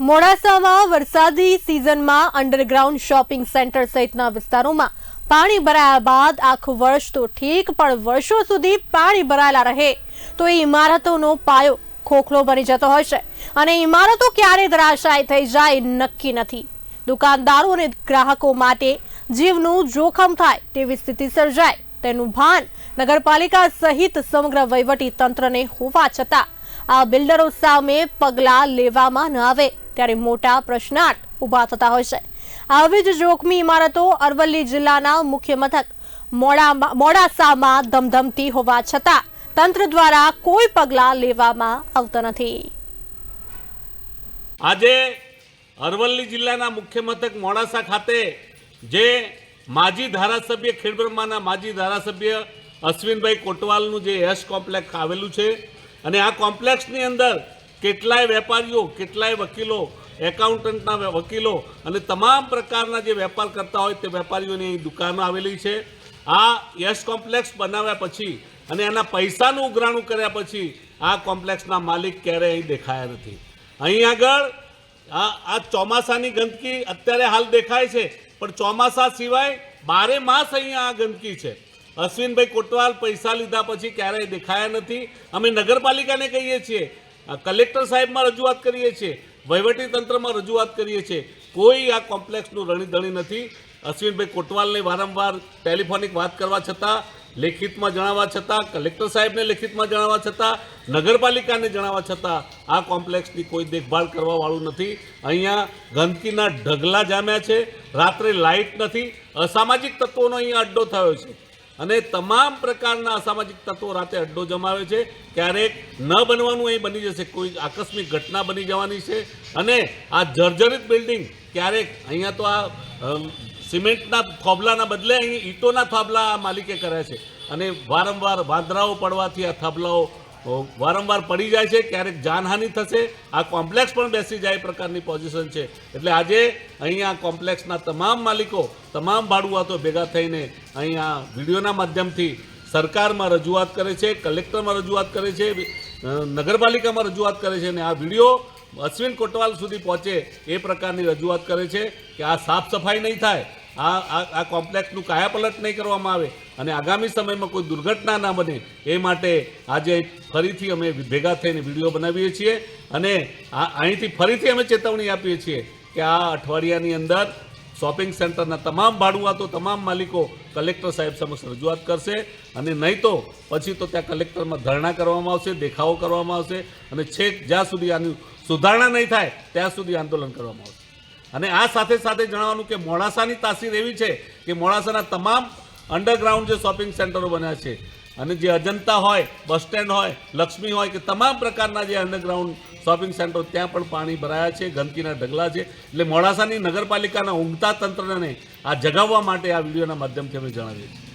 મોડાસામાં વરસાદી સિઝનમાં અંડરગ્રાઉન્ડ શોપિંગ સેન્ટર સહિતના વિસ્તારોમાં પાણી ભરાયા બાદ આખું વર્ષ તો ઠીક, પણ વર્ષો સુધી પાણી ભરાયેલા રહે. તો એ ઇમારતોનો પાયો ખોખલો બની જતો છે અને ઇમારતો ક્યારે ધરાશાય થઈ જાય નક્કી નથી. દુકાનદારો અને ગ્રાહકો માટે જીવનું જોખમ થાય તેવી સ્થિતિ સર્જાય. તેનું ભાન નગરપાલિકા સહિત સમગ્ર વહીવટી તંત્રને હોવા છતાં આ બિલ્ડરો સામે પગલાં લેવામાં ન આવે. ત્યારે મોટા પ્રશ્નાર્થ ઊભા થતા હોય છે. આવી જ જોખમી ઇમારતો અરવલ્લી જિલ્લાના મુખ્ય મથક મોડા મોડાસામાં ધમધમતી હોવા છતાં તંત્ર દ્વારા કોઈ પગલાં લેવામાં આવતા નથી. આજે અરવલ્લી જિલ્લાના મુખ્ય મથક મોડાસા ખાતે જે માજી ધારાસભ્ય, ખેડબ્રહ્માના માજી ધારાસભ્ય અશ્વિનભાઈ કોટવાલનું જે યશ કોમ્પ્લેક્સ આવેલું છે અને આ કોમ્પ્લેક્સની અંદર કેટલાય વેપારીઓ, કેટલાય વકીલો એકાઉન્ટન્ટના વકીલો અને તમામ પ્રકારના જે વેપાર કરતા હોય તે વેપારીઓની અહીં દુકાનો આવેલી છે. આ યશ કોમ્પ્લેક્સ બનાવ્યા પછી અને એના પૈસાનું ઉઘરાણું કર્યા પછી આ કોમ્પ્લેક્સના માલિક ક્યારેય અહીં દેખાયા નથી. અહીં આગળ આ આ ચોમાસાની ગંદકી અત્યારે હાલ દેખાય છે, પણ ચોમાસા સિવાય બારે માસ અહીંયા આ ગંદકી છે. અશ્વિનભાઈ કોટવાલ પૈસા લીધા પછી ક્યારેય દેખાયા નથી. અમે નગરપાલિકાને કહીએ છીએ કલેક્ટર સાહેબમાં રજૂઆત કરીએ છીએ, વહીવટી તંત્રમાં રજૂઆત કરીએ છીએ. કોઈ આ કોમ્પ્લેક્સનું રણીધણી નથી. અશ્વિનભાઈ કોટવાલને વારંવાર ટેલિફોનિક વાત કરવા છતાં, લેખિતમાં જણાવવા છતાં, કલેક્ટર સાહેબને લેખિતમાં જણાવવા છતાં, નગરપાલિકાને જણાવવા છતાં આ કોમ્પ્લેક્સની કોઈ દેખભાળ કરવાવાળું નથી. અહીંયા ગંદકીના ઢગલા જામ્યા છે. રાત્રે લાઇટ નથી. અસામાજિક તત્વોનો અહીંયા અડ્ડો થયો છે. અને તમામ પ્રકારના અસામાજિક તત્વો રાતે અડ્ડો જમાવે છે. ક્યારેક ન બનવાનું અહીં બની જશે, કોઈ આકસ્મિક ઘટના બની જવાની છે. અને આ જર્જરિત બિલ્ડિંગ ક્યારેક અહીંયા તો આ સિમેન્ટના થોભલાના બદલે અહીં ઈંટોના થાંભલા માલિકે કર્યા છે. અને વારંવાર વાંદરાઓ પડવાથી આ થાંભલાઓ વારંવાર પડી જાય છે, ક્યારેક જાનહાનિ થશે. આ કોમ્પ્લેક્સ પણ બેસી જાય પ્રકારની પોઝિશન છે. એટલે આજે અહીંયા કોમ્પ્લેક્સના તમામ માલિકો, તમામ ભાડુઆતો ભેગા થઈને અહીંયા વિડીયોના માધ્યમથી સરકારમાં રજૂઆત કરે છે, કલેક્ટરમાં રજૂઆત કરે છે નગરપાલિકામાં રજૂઆત કરે છે અને આ વીડિયો અશ્વિન કોટવાલ સુધી પહોંચે એ પ્રકારની રજૂઆત કરે છે કે આ સાફ સફાઈ નહીં થાય આ આ કોમ્પ્લેક્સનું કાયાપલટ નહીં કરવામાં આવે. અને આગામી સમયમાં કોઈ દુર્ઘટના ના બને એ માટે આજે ફરીથી અમે ભેગા થઈને વીડિયો બનાવીએ છીએ. અને અહીંથી ફરીથી અમે ચેતવણી આપીએ છીએ કે આ અઠવાડિયાની અંદર શોપિંગ સેન્ટરના તમામ ભાડુઆતો, તમામ માલિકો કલેક્ટર સાહેબ સમક્ષ રજૂઆત કરશે. અને નહીં તો પછી તો ત્યાં કલેક્ટરમાં ધરણા કરવામાં આવશે, દેખાવો કરવામાં આવશે અને છેક જ્યાં સુધી આની સુધારણા નહીં થાય ત્યાં સુધી આંદોલન કરવામાં આવશે. અને આ સાથે સાથે જણાવવાનું કે મોડાસાની તાસીર એવી છે કે મોડાસાના તમામ અંડરગ્રાઉન્ડ જે શોપિંગ સેન્ટરો બન્યા છે, અને જે અજંતા હોય, બસ સ્ટેન્ડ હોય, લક્ષ્મી હોય, કે તમામ પ્રકારના જે અંડરગ્રાઉન્ડ શોપિંગ સેન્ટરો ત્યાં પણ પાણી ભરાયા છે, ગંદકીના ઢગલા છે. એટલે મોડાસાની નગરપાલિકાના ઊંઘતા તંત્રને આ જગાવવા માટે આ વિડીયોના માધ્યમથી અમે જણાવીએ છીએ.